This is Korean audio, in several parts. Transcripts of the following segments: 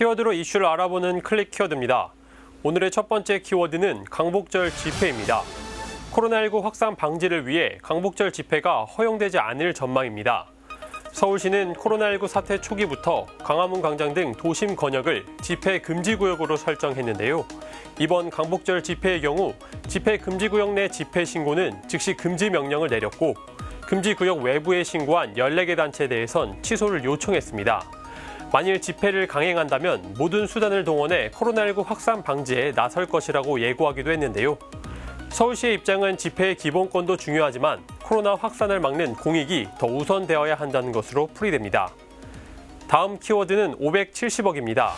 키워드로 이슈를 알아보는 클릭 키워드입니다. 오늘의 첫 번째 키워드는 강복절 집회입니다. 코로나19 확산 방지를 위해 강복절 집회가 허용되지 않을 전망입니다. 서울시는 코로나19 사태 초기부터 광화문 광장 등 도심 권역을 집회 금지 구역으로 설정했는데요. 이번 강복절 집회의 경우 집회 금지 구역 내 집회 신고는 즉시 금지 명령을 내렸고 금지 구역 외부에 신고한 14개 단체에 대해선 취소를 요청했습니다. 만일 집회를 강행한다면 모든 수단을 동원해 코로나19 확산 방지에 나설 것이라고 예고하기도 했는데요. 서울시의 입장은 집회의 기본권도 중요하지만 코로나 확산을 막는 공익이 더 우선되어야 한다는 것으로 풀이됩니다. 다음 키워드는 570억입니다.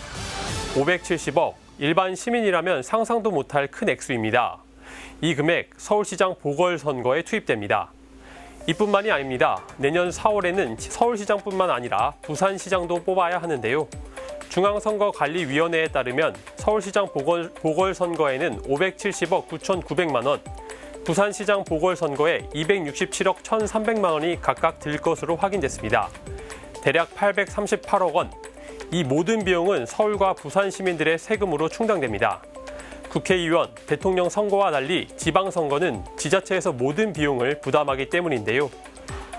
570억, 일반 시민이라면 상상도 못할 큰 액수입니다. 이 금액 서울시장 보궐선거에 투입됩니다. 이뿐만이 아닙니다. 내년 4월에는 서울시장뿐만 아니라 부산시장도 뽑아야 하는데요. 중앙선거관리위원회에 따르면 서울시장 보궐, 보궐선거에는 570억 9,900만 원, 부산시장 보궐선거에 267억 1,300만 원이 각각 들 것으로 확인됐습니다. 대략 838억 원. 이 모든 비용은 서울과 부산 시민들의 세금으로 충당됩니다. 국회의원, 대통령 선거와 달리 지방선거는 지자체에서 모든 비용을 부담하기 때문인데요.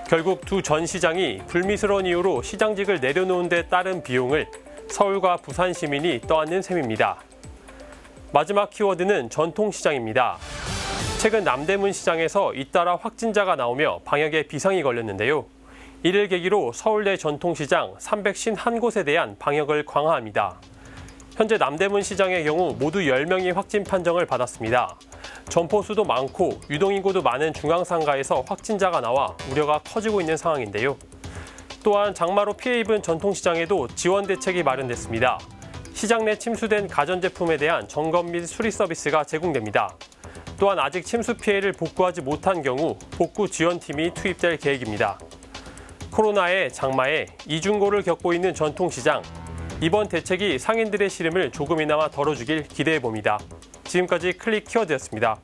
결국 두 전 시장이 불미스러운 이유로 시장직을 내려놓은 데 따른 비용을 서울과 부산 시민이 떠안는 셈입니다. 마지막 키워드는 전통시장입니다. 최근 남대문 시장에서 잇따라 확진자가 나오며 방역에 비상이 걸렸는데요. 이를 계기로 서울내 전통시장 351곳에 대한 방역을 강화합니다. 현재 남대문 시장의 경우 모두 10명이 확진 판정을 받았습니다. 점포 수도 많고 유동인구도 많은 중앙상가에서 확진자가 나와 우려가 커지고 있는 상황인데요. 또한 장마로 피해 입은 전통시장에도 지원 대책이 마련됐습니다. 시장 내 침수된 가전제품에 대한 점검 및 수리 서비스가 제공됩니다. 또한 아직 침수 피해를 복구하지 못한 경우 복구 지원팀이 투입될 계획입니다. 코로나의 장마에 이중고를 겪고 있는 전통시장. 이번 대책이 상인들의 시름을 조금이나마 덜어주길 기대해 봅니다. 지금까지 클릭 키워드였습니다.